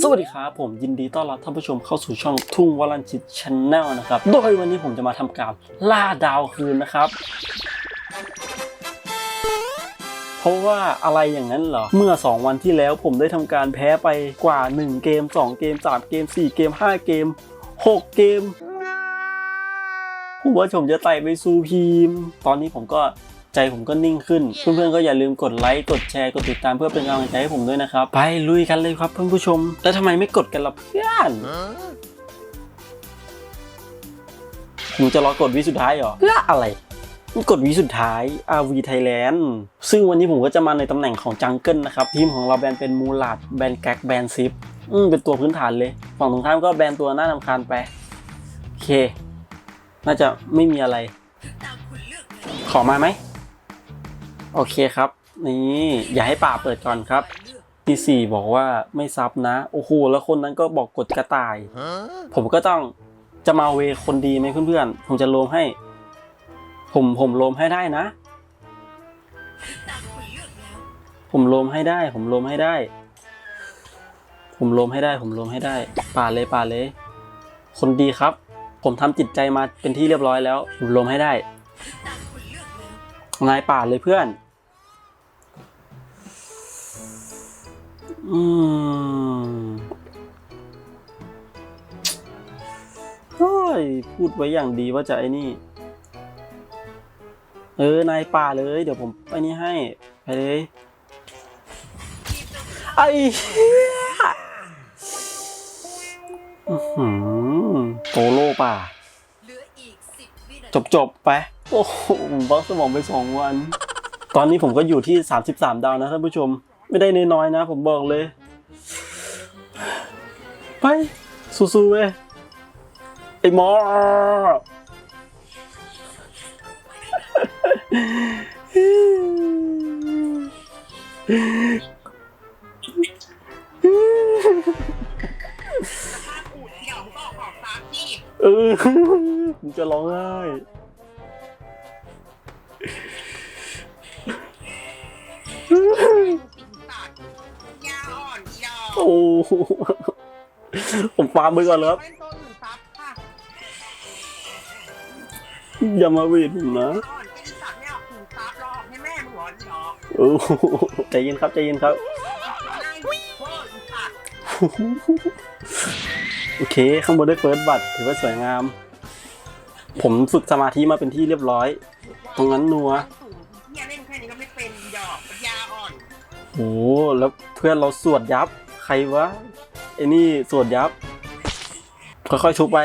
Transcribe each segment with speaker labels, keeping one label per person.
Speaker 1: สวัสดีครับผมยินดีต้อนรับท่านผู้ชมเข้าสู่ช่องทุ่งวรันชิตชแนลนะครับ โดยวันนี้ผมจะมาทำการล่าดาวคืนนะครับ เพราะว่าอะไรอย่างนั้นเหรอ เมื่อ 2 วันที่แล้วผมได้ทำการแพ้ไปกว่า 1 เกม 2 เกม 3 เกม 4 เกม 5 เกม 6 เกมผมว่าผมจะไต่ไปสู่พีม ตอนนี้ผมก็ ใจผมก็นิ่งขึ้น เพื่อนๆก็อย่าลืมกดไลค์กดแชร์กดติดตามเพื่อเป็นกำลังใจให้ผมด้วยนะครับ ไปลุยกันเลยครับเพื่อนผู้ชม แล้วทำไมไม่กดกันล่ะเพื่อนผมจะรอกดวิสุดท้ายเหรอเพื่ออะไรมันกดวิสุดท้าย RV Thailand ซึ่งวันนี้ผมก็จะมาในตำแหน่งของจังเกิลนะครับ ทีมของเราแบนเป็นมูลาดแบนแก๊กแบนซิปอืมเป็นตัวพื้นฐานเลย ฝั่งตรงข้ามก็แบนตัวหน้าทำคาญไป โอเค น่าจะไม่มีอะไร ขอมาไหม โอเคครับ นี่อย่าให้ป่าเปิดก่อนครับที่สี่บอกว่าไม่ซับนะ โอ้โหแล้วคนนั้นก็บอกกดกระต่าย ผมก็ต้องจะมาเวคนดีไหมเพื่อนๆ ผมจะโลมให้ ผมผมโลมให้ได้นะ ผมโลมให้ได้ ผมโลมให้ได้ ผมโลมให้ได้ ผมโลมให้ได้ ป่าเลยป่าเลย คนดีครับ ผมทำจิตใจมาเป็นที่เรียบร้อยแล้วผมโลมให้ได้นายป่าเลยเพื่อน อืมเฮ้ยพูดไว้อย่างดีว่าจะไอ้นี่ เออนายป่าเลย เดี๋ยวผมไปนี่ให้ ไปเลย ไอ้หืมโตโล่ป่า จบจบไป โอ้โหผมบักสมองไปสองวัน ตอนนี้ผมก็อยู่ที่ 33 ดาวนะท่านผู้ชม ไม่ได้น้อยๆนะ ผมบอกเลย ไป สู้ๆเว้ยไอ้หมอ
Speaker 2: เออกตามที่
Speaker 1: เออผมจะร้องไห้ ผมฟาร์มไปก่อนแล้วครับ
Speaker 2: เล่นตัวอื่นซับค่ะ
Speaker 1: อย่ามาวีดผมนะ
Speaker 2: อ่อนไอ้สัตว์ไม่เอาอื่นซับหรอกให้แม่มึงหรอหรอก
Speaker 1: โอ้โหใจเย็นครับใจเย็นครับ
Speaker 2: นั่งเวอร์อีสัตว์
Speaker 1: โอเค ข้างบนได้เฟิร์สบัตรถือว่าสวยงาม ผมฝึกสมาธิมาเป็นที่เรียบร้อย ตรงนั้นนัว
Speaker 2: สูงเฮียเล่นแค่นี้ก็ไม่เป็นดอกยาอ่อน
Speaker 1: โอ้โหแล้วเพื่อนเราสวดยับ ใครวะไอ้นี่สวดยับ ค่อยๆชุบไป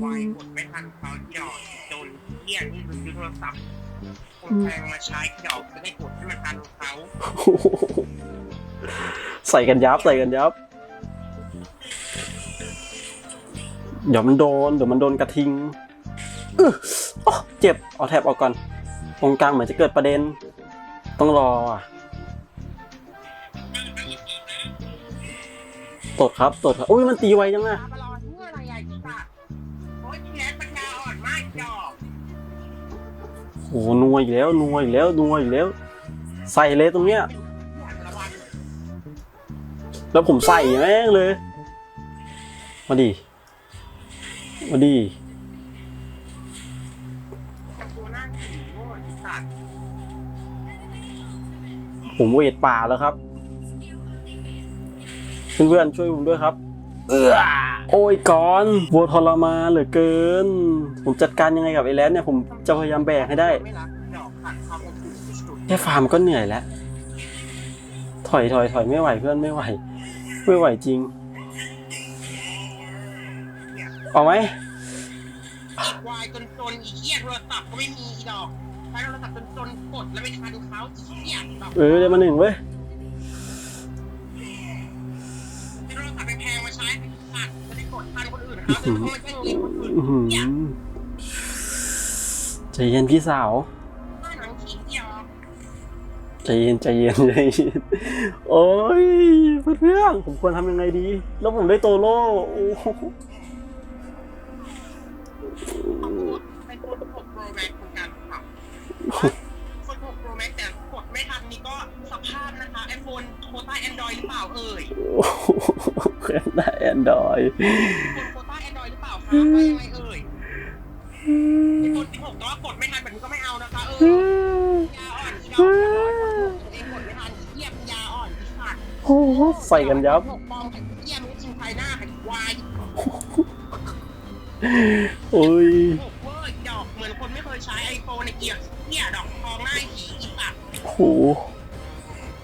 Speaker 2: ไวกดไม่ทันเขาหยอกจนเฮียนี่คือโทรศัพท์คนแพงมาใช้หยอกจะได้กดให้มันทันเขา
Speaker 1: ใส่กันยับใส่กันยับ เดี๋ยวมันโดน เดี๋ยวมันโดนกระทิงอื้ออ๊ะเจ็บ เอาแท็บออกก่อน ตรงกลางเหมือนจะเกิดประเด็น ต้องรออะตดครับตดครับ อุ้ยมันตีไวจังอะ
Speaker 2: มารอเมื่อไรไอ้สัตว์โอ้ยแคสปัญญาอ่อนมากหยอก
Speaker 1: โอ้หนัวอีกแล้วนัวอีกแล้วนัวอีกแล้ว ใส่เลยตรงเนี้ย
Speaker 2: ระวัง
Speaker 1: แล้วผมใส่แม่งเลย มาดิ มาดิ
Speaker 2: สัตว์
Speaker 1: ผมเวทป่าแล้วครับเพื่อนๆช่วยผมด้วยครับ เออโอ้ยก่อนวัวทรมานเหลือเกิน ผมจัดการยังไงกับไอ้แลนเนี่ยผมจะพยายามแบกให้ได้
Speaker 2: ไม่รักหยอกขัดความอบอุ่นที่สุด
Speaker 1: แค่ฟาร์มก็เหนื่อยแล้ว ถอยถอยถอยไม่ไหวเพื่อนไม่ไหว ไม่ไหวจริงเอาไหม
Speaker 2: วายจนจนอีเหี้ยโทรศัพท์ก็ไม่มีอีดอก ช้โทรศัพท์จนจนกดแล้วไม่ทันเขาอีเหี้ยดอก
Speaker 1: เออได้มาหนึ่งเว้ย
Speaker 2: ใช้โทรศัพท์แพงๆมาใช้ขัดจะได้กดทันคนอื่นเขาแต่เขาไม่ใช่เงินคนอื่น
Speaker 1: อื้อหือ
Speaker 2: เนี่ย
Speaker 1: ใจเย็นพี่สาว
Speaker 2: หน้าหนังผีเหี้ย
Speaker 1: ใจเย็นใจเย็นใจเย็นโอ้ยเพื่อนๆผมควรทำยังไงดี แล้วผมได้โตโร่โอ้โหา
Speaker 2: พนะคะไอโฟนโควต้าแอนดรอยหรือเปล่าเอ่ย
Speaker 1: โอ้โหเครื่องได้แอนดรอย
Speaker 2: โฟนโควต้าแอนดรอยหรือเปล่าคะว่ายังไงเอ่ยไอโฟน16ก็กดไม่ทันแบบนี้ก็ไม่เอานะคะเออยาอ่อนอีดอกตัวเองกดไม่ทันเทียบยาอ่อนอีสัตว์
Speaker 1: โอ้โหใส่กันยับ
Speaker 2: หกปองไข่เทียมจริงภายหน้าไข่ควาย
Speaker 1: โอ้ย
Speaker 2: หกเวอร์ดอกเหมือนคนไม่เคยใช้ไอโฟนในเกียร์เกียดอกทองหน้าหีอีสัตว์
Speaker 1: โอ้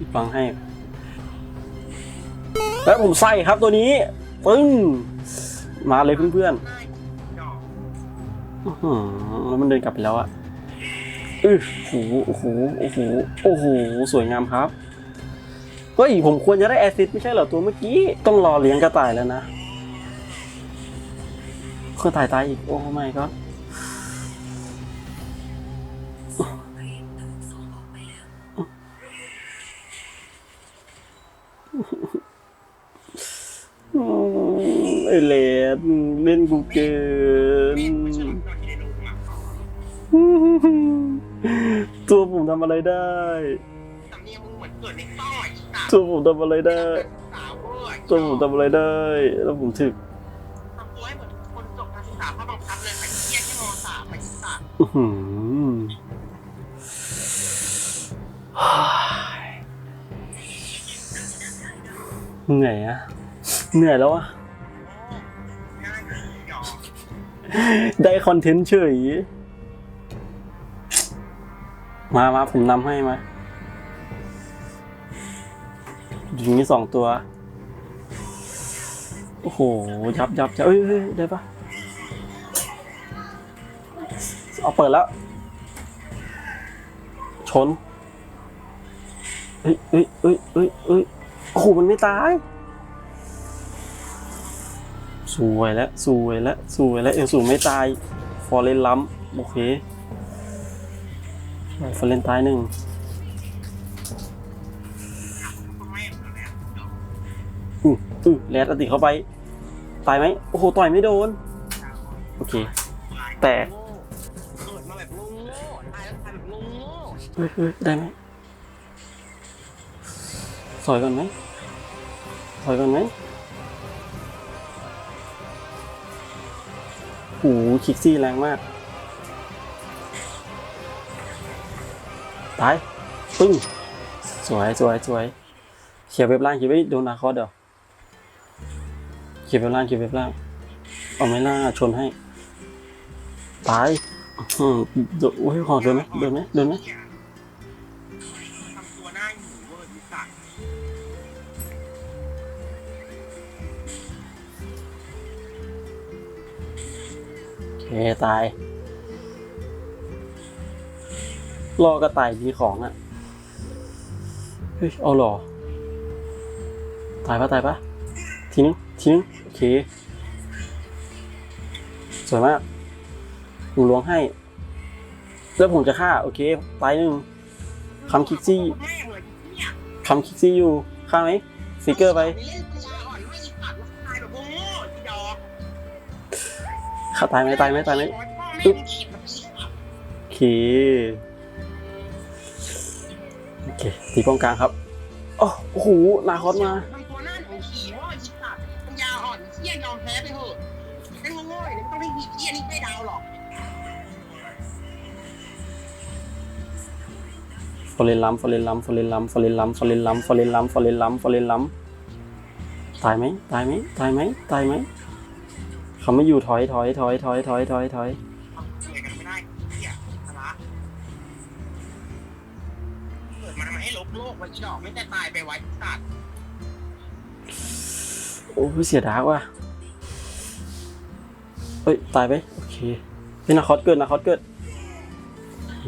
Speaker 2: บอกกูด้วยบอกเวลากูด้วยค่ะ
Speaker 1: สิบหกกี่โมงฟังให้ แล้วผมใส่ครับตัวนี้ปึ้งมาเลยเพื่อนๆแล้วมันเดินกลับไปแล้วอะอืออโหโอ้โหโอ้โหโอ้โหสวยงามครับเฮ้ยผมควรจะได้แอซิสต์ไม่ใช่เหรอตัวเมื่อกี้ ต้องรอเลี้ยงกระต่ายแล้วนะกระต่ายตายอีก โอ้ไม่ก็ ไอเลดเล่นกูเกิน ตัวผมทำอะไรได้
Speaker 2: ตัว
Speaker 1: ผมทำอะไรได้ ตัวผมทำอะไรได้ แล้วผมถึก
Speaker 2: เหนื่อย
Speaker 1: อะ เหนื่อยแล้วอะได้คอนเทนต์เฉย มามาผมนำให้มาอยิงนี่สองตัว โอ้โห ยับยับยับเอ้ยเอ้ยได้ปะเอาเปิดแล้ว ชน เอ้ยเอ้ยเอ้ยเอ้ยเอ้ยโอ้โห มันไม่ตาย สวยแล้วสวยแล้วสวยแล้วเอลสูไม่ตาย ฟอร์เรนล้ำโอเคฟอร์เรนตายหนึ่ง
Speaker 2: อือ
Speaker 1: อือแรดอติเข้าไป ตายไหมโอ้โห ต่อยไม่โดน โอเค แตก
Speaker 2: เกิดมาแบบโง่ๆตายแล้วตายแบบโง่
Speaker 1: เฮ้ยเฮ้ยได้ไหมสอยก่อนไหมสอยก่อนไหม หคิกซี่แรงมาก ตาย ปึ้ง สวยสวยสวยเขียบเว็บล่างเขียบไว้โดนนาคอเดี๋ยวเขียบเว็บล่างเขียบเว็บล่าง เอาไม่ล่าชนให้ ตายอืมโดนโอ้ยขอโดนไหมโดนไหมโดนไหม โอเคตาย รอกระต่ายมีของอะ เฮ้ย เอาหรอ ตายปะตายปะทีนึง ทีนึง โอเค สวยมากผมล้วงให้ แล้วผมจะฆ่า โอเค ตายหนึ่งคำคิกซี่คำคิกซี่อยู่ฆ่าไหมฟิกเกอร์ไป ฆ่าตายไหมตายไหมตายไหม
Speaker 2: พ่อแม่งขีดแบบอีสัตว์
Speaker 1: โอเคโอเคตีป้องกลางครับโอ้โอ้โหนาคอสมา
Speaker 2: ทำตัวหน้าหนูขี่ว่าอีสัตว์ปัญญาอ่อนเที่ยยอมแพ้ไปเถอะเล่นโง่ๆอย่างนี้ไม่ต้องให้หีเที่ยนี่ไม่ดาวหรอก
Speaker 1: ฟอร์เรนลัมฟอร์เรนลัมฟอร์เรนลัมฟอร์เรนลัมฟอร์เรนลัมฟอร์เรนลัมฟอร์เรนลัมฟอร์เรนลัมตายไหมตายไหมตายไหมตายไหม เขาไม่อยู่ถอยถอยถอยถอยถอยถอยถอย
Speaker 2: ทำอะไรกันไม่ได้เที่ยสาระเกิดมาทำไมให้ลบโลกไว้อีดอกไม่แต่ตายไปไว้อีสัตว์
Speaker 1: โอ้เสียดายว่ะเฮ้ยตายไปโอเคเป็นนาคอสเกิดนาคอสเกิดโอเค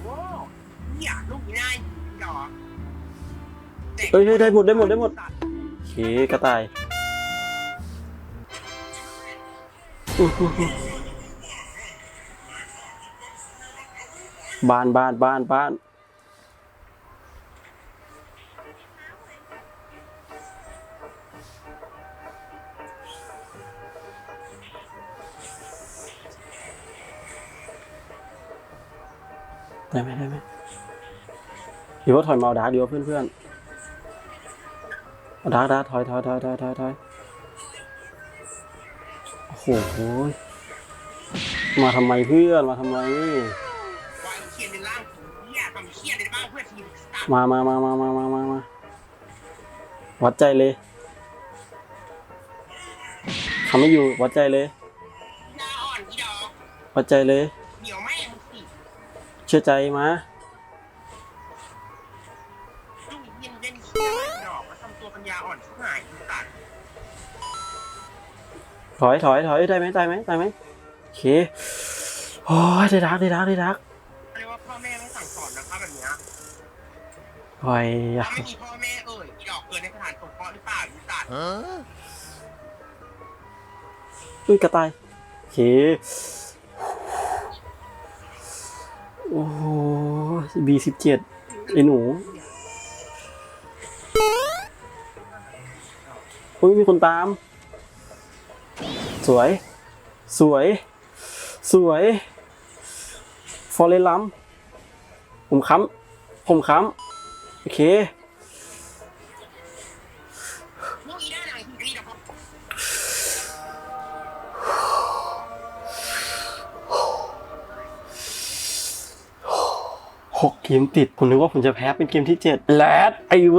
Speaker 2: โอ้เนี่ยลูกง่ายดอก
Speaker 1: เฮ้ยได้หมดได้หมดได้หมดโอเคกระต่าย บ้านบ้านบ้านบ้านได้ไหมได้ไหมหรือว่าถอยมาเอาดาร์กดีกว่าเพื่อนเพื่อนเอาดาร์กดาร์กถอยถอยถอยถอยถอยถอย โอ้โหมาทำไมเพื่อน มาทำไม
Speaker 2: วายเคียนในร่างเฮียทำเคียนในบ้านเพื่อทีมสตาร์
Speaker 1: มามามามามามามามาวัดใจเลยทำไม่อยู่ วัดใจเลย
Speaker 2: ยาอ่อนอีดอก
Speaker 1: วัดใจเลย
Speaker 2: เหนียวแม่มึงสิ
Speaker 1: เชื่อใจมา ถอยถอยถอยได้ไหมได้ไหมได้ไหมโอเคโอ้ยได้ดักได้ดักได้ดัก
Speaker 2: เรียกว่าพ่อแม่ไม่สั่งสอนนะคะแบบเนี้ย
Speaker 1: ถอยอะ
Speaker 2: ถ้าไม่มีพ่อแม่เอ่ยอีดอกเกิดในสถานสงเคราะห์หรือเปล่าอีสัตว์
Speaker 1: อุ้ยกระต่ายโอเคโอ้บีสิบเจ็ดไอ้หนูอุ้ยมีคนตาม สวย สวย สวยฟอร์เรนลัมผมค้ำผมค้ำโอเค
Speaker 2: หก
Speaker 1: เกมติด ผมนึกว่าผมจะแพ้เป็นเกมที่เจ็ดแลดไอเว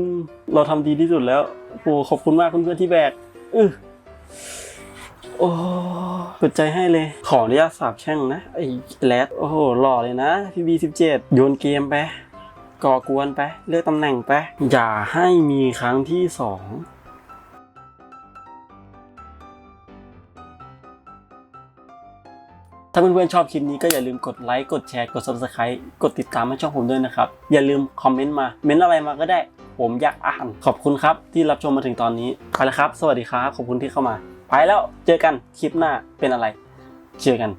Speaker 1: น เราทำดีที่สุดแล้วโอ้ขอบคุณมากเพื่อนๆที่แบก อื้อ โอ้ปิดใจให้เลย ขออนุญาตสาบแช่งนะ ไอ้แรดโอ้โห หล่อเลยนะพี่บีสิบเจ็ดโยนเกมไป ก่อกวนไป เลือกตำแหน่งไป อย่าให้มีครั้งที่สองถ้าเพื่อนๆชอบคลิปนี้ก็อย่าลืมกดไลค์ กดแชร์ กด subscribe กดติดตามให้ช่องผมด้วยนะครับ อย่าลืมคอมเมนต์มา เม้นอะไรมาก็ได้ ผมอยากอ่าน ขอบคุณครับที่รับชมมาถึงตอนนี้ ไปแล้วครับ สวัสดีครับ ขอบคุณที่เข้ามา ไปแล้วเจอกันคลิปหน้าเป็นอะไร เจอกัน